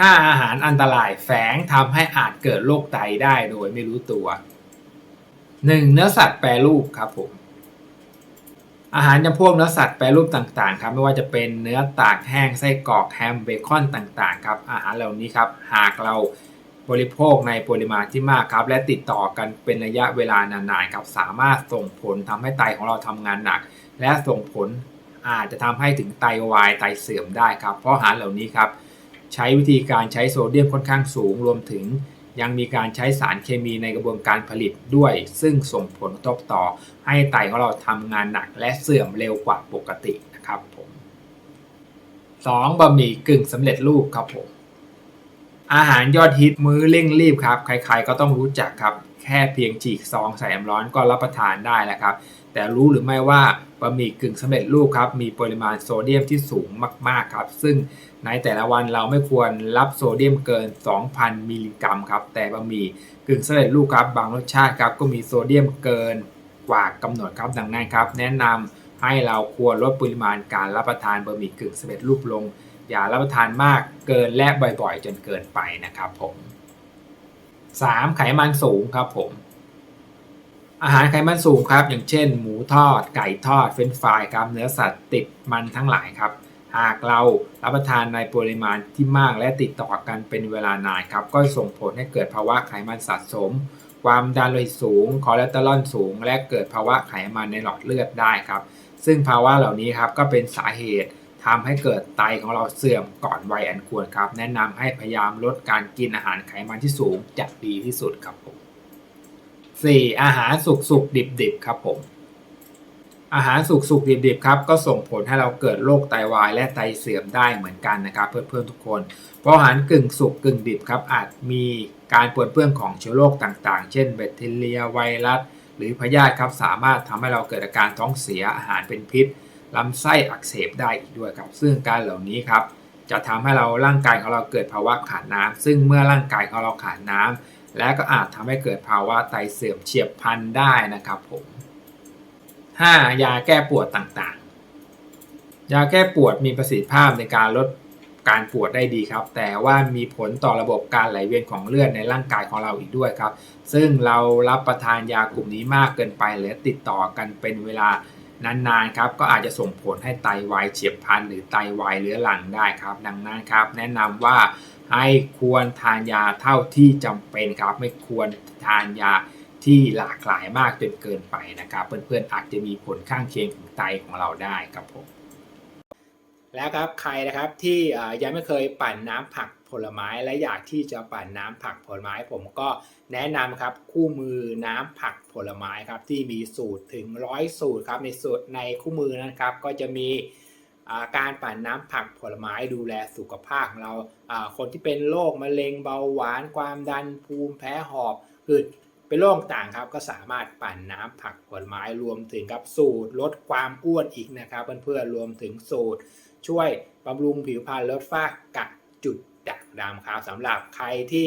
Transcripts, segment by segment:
5 อาหารอันตรายแฝงทำให้อาจเกิดโรคไตได้โดยไม่รู้ตัว 1. เนื้อสัตว์แปรรูปครับผมอาหารจำพวกเนื้อสัตว์แปรรูปต่างๆครับไม่ว่าจะเป็นเนื้อตากแห้งไส้กรอกแฮมเบคอนต่างๆครับอาหารเหล่านี้ครับหากเราบริโภคในปริมาณที่มากครับและติดต่อกันเป็นระยะเวลานานๆครับสามารถส่งผลทำให้ไตของเราทำงานหนัก และส่งผลอาจจะทำให้ถึงไตวายไตเสื่อมได้ครับ เพราะอาหารเหล่านี้ครับ ใช้วิธีการใช้โซเดียมค่อนข้างสูง รวมถึงยังมีการใช้สารเคมีในกระบวนการผลิตด้วย ซึ่งส่งผลกระทบต่อให้ไตของเราทำงานหนักและเสื่อมเร็วกว่าปกตินะครับผม 2. บะหมี่กึ่งสำเร็จรูปครับผมอาหารยอดฮิตมื้อเร่งรีบครับ ใครๆก็ต้องรู้จักครับ แค่เพียงฉีกซองใส่น้ำร้อนก็รับประทานได้แล้วครับ แต่รู้หรือไม่ว่าบะหมี่กึ่งสำเร็จรูปครับมีปริมาณโซเดียมที่สูงมากๆครับ ซึ่งในแต่ละวันเราไม่ควรรับโซเดียมเกิน 2,000 มิลลิกรัมครับ แต่บะหมี่กึ่งสำเร็จรูปครับบางรสชาติครับก็มีโซเดียมเกินกว่ากำหนดครับดังนั้นครับ แนะนำให้เราควรลดปริมาณการรับประทานบะหมี่กึ่งสำเร็จรูปลง อย่ารับประทานมากเกินและบ่อยๆ จนเกินไปนะครับผม 3. ไขมันสูงครับผม อาหารไขมันสูงครับ อย่างเช่น หมูทอด ไก่ทอด เฟรนฟรายครับเนื้อสัตว์ติดมันทั้งหลายครับ หากเรารับประทานในปริมาณที่มากและติดต่อกันเป็นเวลานานครับ ก็ส่งผลให้เกิดภาวะไขมันสะสม ความดันโลหิตสูง คอเลสเตอรอลสูง และเกิดภาวะไขมันในหลอดเลือดได้ครับ ซึ่งภาวะเหล่านี้ครับก็เป็นสาเหตุทำให้เกิดไตของเราเสื่อมก่อนวัยอันควรครับ แนะนำให้พยายามลดการกินอาหารไขมันที่สูงจะดีที่สุดครับผม 4. อาหารสุกสุกดิบดิบครับผม อาหารสุกสุกดิบดิบครับก็ส่งผลให้เราเกิดโรคไตวาย และไตเสื่อมได้เหมือนกันนะครับ เพื่อนๆทุกคน เพราะอาหารกึ่งสุกกึ่งดิบครับอาจมีการปนเปื้อนของเชื้อโรคต่างๆ เช่นแบคทีเรียไวรัสหรือพยาธิครับสามารถทำให้เราเกิดอาการท้องเสียอาหารเป็นพิษลำไส้อักเสบได้อีกด้วยครับ ซึ่งการเหล่านี้ครับจะทำให้เราร่างกายของเราเกิดภาวะขาดน้ำซึ่งเมื่อร่างกายของเราขาดน้ำ และก็อาจทำให้เกิดภาวะไตเสื่อมเฉียบพลันได้นะครับผม 5. ยาแก้ปวดต่างๆ ยาแก้ปวดมีประสิทธิภาพในการลดการปวดได้ดีครับ แต่ว่ามีผลต่อระบบการไหลเวียนของเลือดในร่างกายของเราอีกด้วยครับ ซึ่งเรารับประทานยากลุ่มนี้มากเกินไปหรือติดต่อกันเป็นเวลานานๆครับก็อาจจะส่งผลให้ไตวายเฉียบพลันหรือไตวายเรื้อรังได้ครับ ดังนั้นครับ แนะนำว่า ให้ควรทานยาเท่าที่จำเป็นครับ ไม่ควรทานยาที่หลากหลายมากจนเกินไปนะครับ เพื่อนๆอาจจะมีผลข้างเคียงถึงไตของเราได้ครับผมแล้วครับใครนะครับที่ยังไม่เคยปั่นน้ำผักผลไม้และอยากที่จะปั่นน้ำผักผลไม้ ผมก็แนะนำครับคู่มือน้ำผักผลไม้ครับที่มีสูตรถึงร้อยสูตรครับในสูตรในคู่มือนะครับก็จะมี การปั่นน้ำผักผลไม้ดูแลสุขภาพของเราคนที่เป็นโรคมะเร็งเบาหวานความดันภูมิแพ้หอบหืดเป็นโรคต่างครับก็สามารถปั่นน้ำผักผลไม้รวมถึงครับสูตรลดความอ้วนอีกนะครับเพื่อนๆรวมถึงสูตร ช่วยบำรุงผิวพรรณลดฝ้ากัดจุดด่างดำครับสำหรับใครที่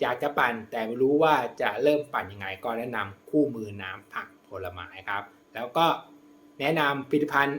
อยากจะปั่นแต่ไม่รู้ว่าจะเริ่มปั่นยังไงก็แนะนำคู่มือน้ำผักผลไม้ครับ แล้วก็แนะนำผลิตภัณฑ์